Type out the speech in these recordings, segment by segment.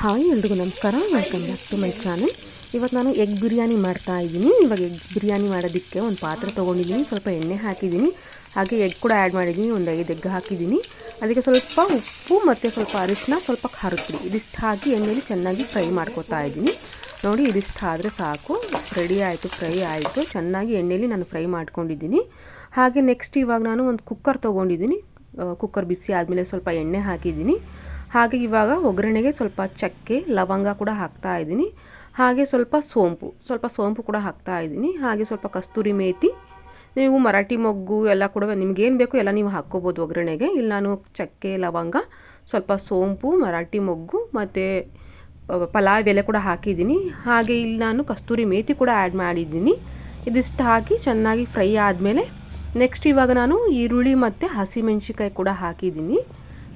Hi, ಎಲ್ರಿಗೂ ನಮಸ್ಕಾರ. Welcome back to my channel ಇವತ್ತು ನಾನು ಎಗ್ ಬಿರಿಯಾನಿ ಮಾಡ್ತಾ ಇದ್ದೀನಿ. ಇವಾಗ ಎಗ್ ಬಿರಿಯಾನಿ ಮಾಡೋದಕ್ಕೆ ಒಂದು ಪಾತ್ರೆ ತೊಗೊಂಡಿದ್ದೀನಿ. ಸ್ವಲ್ಪ ಎಣ್ಣೆ ಹಾಕಿದ್ದೀನಿ. ಹಾಗೆ ಎಗ್ ಕೂಡ ಆ್ಯಡ್ ಮಾಡಿದ್ದೀನಿ. ಒಂದು ಐದು ಎಗ್ ಹಾಕಿದ್ದೀನಿ. ಅದಕ್ಕೆ ಸ್ವಲ್ಪ ಉಪ್ಪು ಮತ್ತು ಸ್ವಲ್ಪ ಅರಿಶಿನ ಸ್ವಲ್ಪ ಖಾರದ ಪುಡಿ ಇದಿಷ್ಟು ಹಾಕಿ ಎಣ್ಣೆಲಿ ಚೆನ್ನಾಗಿ ಫ್ರೈ ಮಾಡ್ಕೊತಾ ಇದ್ದೀನಿ. ನೋಡಿ, ಇದಿಷ್ಟು ಆದರೆ ಸಾಕು. ರೆಡಿ ಆಯಿತು, ಫ್ರೈ ಆಯಿತು. ಚೆನ್ನಾಗಿ ಎಣ್ಣೆಯಲ್ಲಿ ನಾನು ಫ್ರೈ ಮಾಡ್ಕೊಂಡಿದ್ದೀನಿ. ಹಾಗೆ ನೆಕ್ಸ್ಟ್ ಇವಾಗ ನಾನು ಒಂದು ಕುಕ್ಕರ್ ತೊಗೊಂಡಿದ್ದೀನಿ. ಕುಕ್ಕರ್ ಬಿಸಿ ಆದಮೇಲೆ ಸ್ವಲ್ಪ ಎಣ್ಣೆ ಹಾಕಿದ್ದೀನಿ. ಹಾಗೆ ಇವಾಗ ಒಗ್ಗರಣೆಗೆ ಸ್ವಲ್ಪ ಚಕ್ಕೆ, ಲವಂಗ ಕೂಡ ಹಾಕ್ತಾ ಇದ್ದೀನಿ. ಹಾಗೆ ಸ್ವಲ್ಪ ಸೋಂಪು ಸ್ವಲ್ಪ ಸೋಂಪು ಕೂಡ ಹಾಕ್ತಾ ಇದ್ದೀನಿ. ಹಾಗೆ ಸ್ವಲ್ಪ ಕಸ್ತೂರಿ ಮೇತಿ. ನೀವು ಮರಾಠಿ ಮೊಗ್ಗು ಎಲ್ಲ ಕೂಡ ನಿಮಗೇನು ಬೇಕು ಎಲ್ಲ ನೀವು ಹಾಕ್ಕೋಬೋದು ಒಗ್ಗರಣೆಗೆ. ಇಲ್ಲಿ ನಾನು ಚಕ್ಕೆ, ಲವಂಗ, ಸ್ವಲ್ಪ ಸೋಂಪು, ಮರಾಠಿ ಮೊಗ್ಗು ಮತ್ತು ಪಲಾವ್ ಎಲೆ ಕೂಡ ಹಾಕಿದ್ದೀನಿ. ಹಾಗೆ ಇಲ್ಲಿ ನಾನು ಕಸ್ತೂರಿ ಮೇತಿ ಕೂಡ ಆ್ಯಡ್ ಮಾಡಿದ್ದೀನಿ. ಇದಿಷ್ಟು ಹಾಕಿ ಚೆನ್ನಾಗಿ ಫ್ರೈ ಆದಮೇಲೆ ನೆಕ್ಸ್ಟ್ ಇವಾಗ ನಾನು ಈರುಳ್ಳಿ ಮತ್ತು ಹಸಿಮೆಣ್ಸಿಕಾಯಿ ಕೂಡ ಹಾಕಿದ್ದೀನಿ.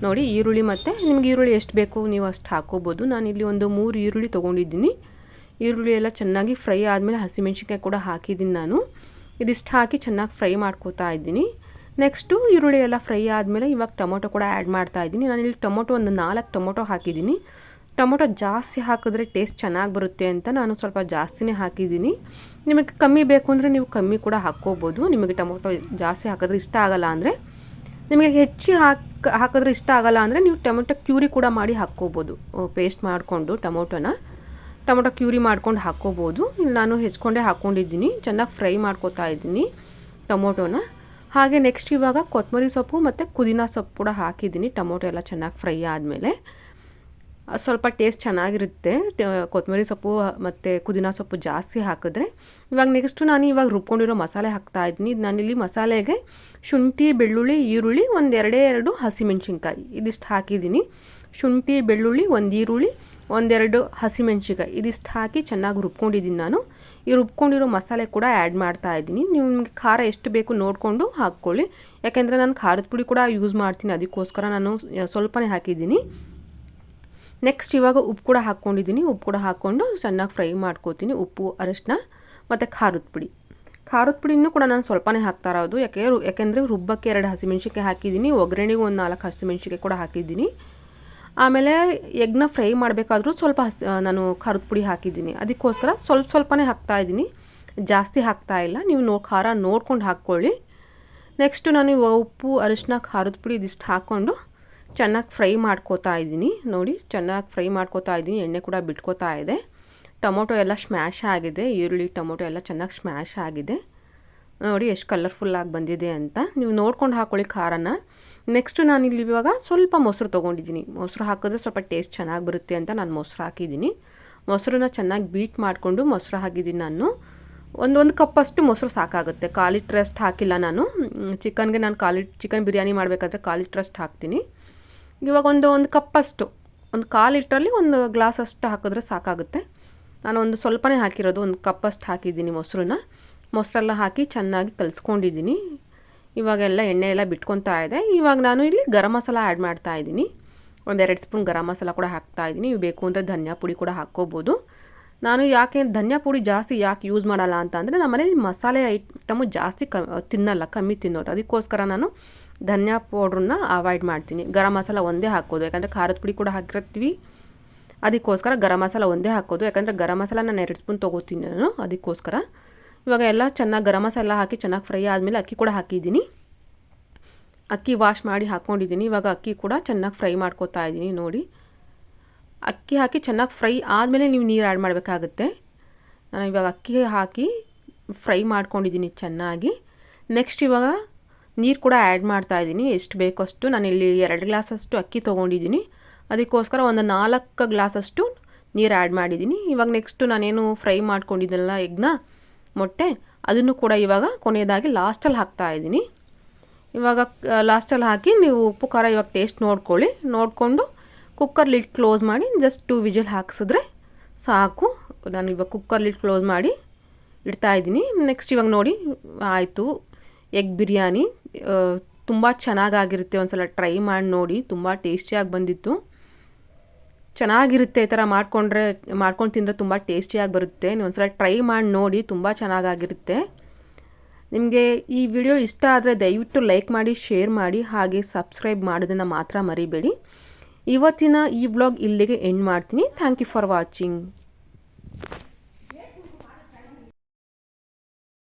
ನೋಡಿ, ಈರುಳ್ಳಿ ಮತ್ತು, ನಿಮ್ಗೆ ಈರುಳ್ಳಿ ಎಷ್ಟು ಬೇಕು ನೀವು ಅಷ್ಟು ಹಾಕೋಬೋದು. ನಾನಿಲ್ಲಿ ಒಂದು ಮೂರು ಈರುಳ್ಳಿ ತೊಗೊಂಡಿದ್ದೀನಿ. ಈರುಳ್ಳಿ ಎಲ್ಲ ಚೆನ್ನಾಗಿ ಫ್ರೈ ಆದಮೇಲೆ ಹಸಿಮೆಣ್ಸಿಕಾಯಿ ಕೂಡ ಹಾಕಿದ್ದೀನಿ ನಾನು. ಇದಿಷ್ಟು ಹಾಕಿ ಚೆನ್ನಾಗಿ ಫ್ರೈ ಮಾಡ್ಕೋತಾ ಇದ್ದೀನಿ. ನೆಕ್ಸ್ಟು ಈರುಳ್ಳಿ ಎಲ್ಲ ಫ್ರೈ ಆದಮೇಲೆ ಇವಾಗ ಟೊಮೊಟೊ ಕೂಡ ಆ್ಯಡ್ ಮಾಡ್ತಾ ಇದ್ದೀನಿ. ನಾನು ಇಲ್ಲಿ ಟೊಮೊಟೊ ಒಂದು ನಾಲ್ಕು ಟೊಮೊಟೊ ಹಾಕಿದ್ದೀನಿ. ಟೊಮೊಟೊ ಜಾಸ್ತಿ ಹಾಕಿದ್ರೆ ಟೇಸ್ಟ್ ಚೆನ್ನಾಗಿ ಬರುತ್ತೆ ಅಂತ ನಾನು ಸ್ವಲ್ಪ ಜಾಸ್ತಿನೇ ಹಾಕಿದ್ದೀನಿ. ನಿಮಗೆ ಕಮ್ಮಿ ಬೇಕು ಅಂದರೆ ನೀವು ಕಮ್ಮಿ ಕೂಡ ಹಾಕ್ಕೋಬೋದು. ನಿಮಗೆ ಟೊಮೊಟೊ ಜಾಸ್ತಿ ಹಾಕಿದ್ರೆ ಇಷ್ಟ ಆಗಲ್ಲ ಅಂದರೆ. ನಿಮಗೆ ಹೆಚ್ಚಿ ಹಾಕಿ ಹಾಕಿದ್ರೆ ಇಷ್ಟ ಆಗಲ್ಲ ಅಂದರೆ ನೀವು ಟೊಮೊಟೊ ಕ್ಯೂರಿ ಕೂಡ ಮಾಡಿ ಹಾಕ್ಕೋಬೋದು. ಪೇಸ್ಟ್ ಮಾಡಿಕೊಂಡು ಟೊಮೊಟೊನ. ಟೊಮೊಟೊ ಕ್ಯೂರಿ ಮಾಡ್ಕೊಂಡು ಹಾಕ್ಕೋಬೋದು. ನಾನು ಹೆಚ್ಕೊಂಡೇ ಹಾಕ್ಕೊಂಡಿದ್ದೀನಿ. ಚೆನ್ನಾಗಿ ಫ್ರೈ ಮಾಡ್ಕೋತಾ ಇದ್ದೀನಿ ಟೊಮೊಟೊನ. ಹಾಗೆ ನೆಕ್ಸ್ಟ್ ಇವಾಗ ಕೊತ್ತಂಬರಿ ಸೊಪ್ಪು ಮತ್ತು ಪುದೀನ ಸೊಪ್ಪು ಕೂಡ ಹಾಕಿದ್ದೀನಿ. ಟೊಮೊಟೊ ಎಲ್ಲ ಚೆನ್ನಾಗಿ ಫ್ರೈ ಆದಮೇಲೆ. ಸ್ವಲ್ಪ ಟೇಸ್ಟ್ ಚೆನ್ನಾಗಿರುತ್ತೆ. ಕೊತ್ತಂಬರಿ ಸೊಪ್ಪು ಮತ್ತು ಪುದೀನ ಸೊಪ್ಪು ಜಾಸ್ತಿ ಹಾಕಿದ್ರೆ. ಇವಾಗ ನೆಕ್ಸ್ಟು ನಾನು ಇವಾಗ ರುಬ್ಕೊಂಡಿರೋ ಮಸಾಲೆ ಹಾಕ್ತಾ ಇದ್ದೀನಿ. ನಾನಿಲ್ಲಿ ಮಸಾಲೆಗೆ ಶುಂಠಿ, ಬೆಳ್ಳುಳ್ಳಿ, ಈರುಳ್ಳಿ ಒಂದು ಎರಡೇ ಎರಡು ಹಸಿಮೆಣ್ಸಿನ್ಕಾಯಿ. ಇದಿಷ್ಟು ಹಾಕಿದ್ದೀನಿ. ಶುಂಠಿ, ಬೆಳ್ಳುಳ್ಳಿ, ಒಂದು ಈರುಳ್ಳಿ, ಒಂದೆರಡು ಹಸಿಮೆಣ್ಸಿನ್ಕಾಯಿ. ಇದಿಷ್ಟು ಹಾಕಿ ಚೆನ್ನಾಗಿ ರುಬ್ಕೊಂಡಿದ್ದೀನಿ ನಾನು. ಈ ರುಬ್ಕೊಂಡಿರೋ ಮಸಾಲೆ ಕೂಡ ಆ್ಯಡ್ ಮಾಡ್ತಾ ಇದ್ದೀನಿ. ನೀವು ನಿಮಗೆ ಖಾರ ಎಷ್ಟು ಬೇಕು ನೋಡಿಕೊಂಡು ಹಾಕ್ಕೊಳ್ಳಿ. ಯಾಕೆಂದರೆ ನಾನು ಖಾರದ ಪುಡಿ ಕೂಡ ಯೂಸ್ ಮಾಡ್ತೀನಿ. ಅದಕ್ಕೋಸ್ಕರ ನಾನು ಸ್ವಲ್ಪನೇ ಹಾಕಿದ್ದೀನಿ. ನೆಕ್ಸ್ಟ್ ಇವಾಗ ಉಪ್ಪು ಕೂಡ ಹಾಕ್ಕೊಂಡಿದ್ದೀನಿ ಉಪ್ಪು ಕೂಡ ಹಾಕ್ಕೊಂಡು ಚೆನ್ನಾಗಿ ಫ್ರೈ ಮಾಡ್ಕೋತೀನಿ. ಉಪ್ಪು, ಅರಿಶಿನ ಮತ್ತು ಖಾರದ ಪುಡಿ. ಖಾರದ ಪುಡಿನೂ ಕೂಡ ನಾನು ಸ್ವಲ್ಪನೇ ಹಾಕ್ತಾ ಇರೋದು. ಯಾಕೆ ಯಾಕೆಂದರೆ ರುಬ್ಬಕ್ಕೆ ಎರಡು ಹಸಿಮೆಣ್ಸಿಕಾಯಿ ಹಾಕಿದ್ದೀನಿ ಒಗ್ಗರಣೆಗೂ ಒಂದು ನಾಲ್ಕು ಹಸಿಮೆಣ್ಸಿಕಾಯಿ ಕೂಡ ಹಾಕಿದ್ದೀನಿ ಆಮೇಲೆ ಎಗ್ನ ಫ್ರೈ ಮಾಡಬೇಕಾದ್ರೂ ಸ್ವಲ್ಪ ಹಸಿ ನಾನು ಖಾರದ ಪುಡಿ ಹಾಕಿದ್ದೀನಿ ಅದಕ್ಕೋಸ್ಕರ ಸ್ವಲ್ಪ ಸ್ವಲ್ಪನೇ ಹಾಕ್ತಾ ಇದ್ದೀನಿ ಜಾಸ್ತಿ ಹಾಕ್ತಾ ಇಲ್ಲ. ನೀವು ನೋ ಖಾರ ನೋಡ್ಕೊಂಡು ಹಾಕ್ಕೊಳ್ಳಿ. ನೆಕ್ಸ್ಟು ನಾನು ಉಪ್ಪು, ಅರಿಶಿನ, ಖಾರದ ಪುಡಿ ಇದಿಷ್ಟು ಹಾಕ್ಕೊಂಡು ಚೆನ್ನಾಗಿ ಫ್ರೈ ಮಾಡ್ಕೋತಾ ಇದ್ದೀನಿ. ನೋಡಿ, ಚೆನ್ನಾಗಿ ಫ್ರೈ ಮಾಡ್ಕೋತಾ ಇದ್ದೀನಿ. ಎಣ್ಣೆ ಕೂಡ ಬಿಟ್ಕೋತಾ ಇದೆ. ಟೊಮೊಟೊ ಎಲ್ಲ ಸ್ಮ್ಯಾಶ್ ಆಗಿದೆ. ಈರುಳ್ಳಿ, ಟೊಮೊಟೊ ಎಲ್ಲ ಚೆನ್ನಾಗಿ ಸ್ಮ್ಯಾಶ್ ಆಗಿದೆ. ನೋಡಿ, ಎಷ್ಟು ಕಲರ್ಫುಲ್ಲಾಗಿ ಬಂದಿದೆ ಅಂತ. ನೀವು ನೋಡ್ಕೊಂಡು ಹಾಕ್ಕೊಳ್ಳಿ ಖಾರನ. ನೆಕ್ಸ್ಟು ನಾನು ಇಲ್ಲಿ ಇವಾಗ ಸ್ವಲ್ಪ ಮೊಸರು ತೊಗೊಂಡಿದ್ದೀನಿ. ಮೊಸರು ಹಾಕಿದ್ರೆ ಸ್ವಲ್ಪ ಟೇಸ್ಟ್ ಚೆನ್ನಾಗಿ ಬರುತ್ತೆ ಅಂತ ನಾನು ಮೊಸರು ಹಾಕಿದ್ದೀನಿ. ಮೊಸರನ್ನ ಚೆನ್ನಾಗಿ ಬೀಟ್ ಮಾಡಿಕೊಂಡು ಮೊಸರು ಹಾಕಿದ್ದೀನಿ ನಾನು. ಒಂದು ಒಂದು ಕಪ್ಪಷ್ಟು ಮೊಸರು ಸಾಕಾಗುತ್ತೆ. ಖಾಲಿ ಟ್ರಸ್ಟ್ ಹಾಕಿಲ್ಲ ನಾನು. ಚಿಕನ್ಗೆ ನಾನು ಕಾಲಿ ಚಿಕನ್ ಬಿರಿಯಾನಿ ಮಾಡಬೇಕಾದ್ರೆ ಖಾಲಿ ಟ್ರಸ್ಟ್ ಹಾಕ್ತೀನಿ. ಇವಾಗ ಒಂದು ಒಂದು ಕಪ್ಪಷ್ಟು, ಒಂದು ಕಾಲು ಲೀಟ್ರಲ್ಲಿ ಒಂದು ಗ್ಲಾಸ್ ಅಷ್ಟು ಹಾಕಿದ್ರೆ ಸಾಕಾಗುತ್ತೆ. ನಾನು ಒಂದು ಸ್ವಲ್ಪನೇ ಹಾಕಿರೋದು, ಒಂದು ಕಪ್ಪಷ್ಟು ಹಾಕಿದ್ದೀನಿ ಮೊಸರನ್ನ. ಮೊಸರೆಲ್ಲ ಹಾಕಿ ಚೆನ್ನಾಗಿ ಕಲಿಸ್ಕೊಂಡಿದ್ದೀನಿ. ಇವಾಗೆಲ್ಲ ಎಣ್ಣೆ ಎಲ್ಲ ಬಿಟ್ಕೊತಾ ಇದೆ. ಇವಾಗ ನಾನು ಇಲ್ಲಿ ಗರಂ ಮಸಾಲ ಆ್ಯಡ್ ಮಾಡ್ತಾ ಇದ್ದೀನಿ. ಒಂದೆರಡು ಸ್ಪೂನ್ ಗರಂ ಮಸಾಲ ಕೂಡ ಹಾಕ್ತಾ ಇದ್ದೀನಿ. ಬೇಕು ಅಂದರೆ ಧನಿಯಾ ಪುಡಿ ಕೂಡ ಹಾಕ್ಕೋಬೋದು. ನಾನು ಯಾಕೆ ಧನಿಯಾ ಪುಡಿ ಜಾಸ್ತಿ ಯಾಕೆ ಯೂಸ್ ಮಾಡಲ್ಲ ಅಂತ ಅಂದರೆ ನಮ್ಮ ಮನೇಲಿ ಮಸಾಲೆ ಐಟಮು ಜಾಸ್ತಿ ಕ, ತಿನ್ನಲ್ಲ, ಕಮ್ಮಿ ತಿನ್ನೋದು. ಅದಕ್ಕೋಸ್ಕರ ನಾನು ಧನಿಯಾ ಪೌಡ್ರನ್ನ ಅವಾಯ್ಡ್ ಮಾಡ್ತೀನಿ. ಗರಂ ಮಸಾಲ ಒಂದೇ ಹಾಕೋದು, ಯಾಕಂದರೆ ಖಾರದ ಪುಡಿ ಕೂಡ ಹಾಕಿರ್ತೀವಿ. ಅದಕ್ಕೋಸ್ಕರ ಗರಂ ಮಸಾಲ ಒಂದೇ ಹಾಕೋದು, ಯಾಕಂದರೆ ಗರಂ ಮಸಾಲ ನಾನು ಎರಡು ಸ್ಪೂನ್ ತೊಗೋತೀನಿ ನಾನು, ಅದಕ್ಕೋಸ್ಕರ. ಇವಾಗ ಎಲ್ಲ ಚೆನ್ನಾಗಿ ಗರಂ ಮಸಾಲ ಹಾಕಿ ಚೆನ್ನಾಗಿ ಫ್ರೈ ಆದಮೇಲೆ ಅಕ್ಕಿ ಕೂಡ ಹಾಕಿದ್ದೀನಿ. ಅಕ್ಕಿ ವಾಶ್ ಮಾಡಿ ಹಾಕ್ಕೊಂಡಿದ್ದೀನಿ ಇವಾಗ ಅಕ್ಕಿ ಕೂಡ ಚೆನ್ನಾಗಿ ಫ್ರೈ ಮಾಡ್ಕೋತಾ ಇದ್ದೀನಿ ನೋಡಿ. ಅಕ್ಕಿ ಹಾಕಿ ಚೆನ್ನಾಗಿ ಫ್ರೈ ಆದಮೇಲೆ ನೀವು ನೀರು ಆ್ಯಡ್ ಮಾಡಬೇಕಾಗುತ್ತೆ. ನಾನು ಇವಾಗ ಅಕ್ಕಿ ಹಾಕಿ ಫ್ರೈ ಮಾಡ್ಕೊಂಡಿದ್ದೀನಿ ಚೆನ್ನಾಗಿ. ನೆಕ್ಸ್ಟ್ ಇವಾಗ ನೀರು ಕೂಡ ಆ್ಯಡ್ ಮಾಡ್ತಾ ಇದ್ದೀನಿ. ಎಷ್ಟು ಬೇಕಷ್ಟು ನಾನು ಇಲ್ಲಿ ಎರಡು ಗ್ಲಾಸಷ್ಟು ಅಕ್ಕಿ ತೊಗೊಂಡಿದ್ದೀನಿ. ಅದಕ್ಕೋಸ್ಕರ ಒಂದು ನಾಲ್ಕು ಗ್ಲಾಸಷ್ಟು ನೀರು ಆ್ಯಡ್ ಮಾಡಿದ್ದೀನಿ. ಇವಾಗ ನೆಕ್ಸ್ಟು ನಾನೇನು ಫ್ರೈ ಮಾಡ್ಕೊಂಡಿದ್ದೆಲ್ಲ ಎಗ್ನ, ಮೊಟ್ಟೆ, ಅದನ್ನು ಕೂಡ ಇವಾಗ ಕೊನೆಯದಾಗಿ ಲಾಸ್ಟಲ್ಲಿ ಹಾಕ್ತಾ ಇದ್ದೀನಿ. ಇವಾಗ ಲಾಸ್ಟಲ್ಲಿ ಹಾಕಿ ನೀವು ಉಪ್ಪು, ಖಾರ ಇವಾಗ ಟೇಸ್ಟ್ ನೋಡ್ಕೊಳ್ಳಿ. ನೋಡಿಕೊಂಡು ಕುಕ್ಕರ್ ಲಿಡ್ ಕ್ಲೋಸ್ ಮಾಡಿ ಜಸ್ಟ್ ಟೂ ವಿಜಲ್ ಹಾಕ್ಸಿದ್ರೆ ಸಾಕು. ನಾನು ಇವಾಗ ಕುಕ್ಕರ್ ಲಿಡ್ ಕ್ಲೋಸ್ ಮಾಡಿ ಇಡ್ತಾ ಇದ್ದೀನಿ. ನೆಕ್ಸ್ಟ್ ಇವಾಗ ನೋಡಿ, ಆಯಿತು. ಎಗ್ ಬಿರಿಯಾನಿ. ತುಂಬ ಚೆನ್ನಾಗಾಗಿರುತ್ತೆ. ಒಂದ್ಸಲ ಟ್ರೈ ಮಾಡಿ ನೋಡಿ. ತುಂಬ ಟೇಸ್ಟಿಯಾಗಿ ಬಂದಿತ್ತು. ಚೆನ್ನಾಗಿರುತ್ತೆ ಈ ಥರ ಮಾಡಿಕೊಂಡ್ರೆ, ಮಾಡ್ಕೊಂಡು ತಿಂದರೆ ತುಂಬ ಟೇಸ್ಟಿಯಾಗಿ ಬರುತ್ತೆ. ನೀವು ಒಂದ್ಸಲ ಟ್ರೈ ಮಾಡಿ ನೋಡಿ. ತುಂಬ ಚೆನ್ನಾಗಾಗಿರುತ್ತೆ. ನಿಮಗೆ ಈ ವಿಡಿಯೋ ಇಷ್ಟ ಆದರೆ ದಯವಿಟ್ಟು ಲೈಕ್ ಮಾಡಿ, ಶೇರ್ ಮಾಡಿ, ಹಾಗೆ ಸಬ್ಸ್ಕ್ರೈಬ್ ಮಾಡೋದನ್ನು ಮಾತ್ರ ಮರಿಬೇಡಿ. ಇವತ್ತಿನ ಈ ವ್ಲಾಗ್ ಇಲ್ಲಿಗೆ ಎಂಡ್ ಮಾಡ್ತೀನಿ. Thank you for watching.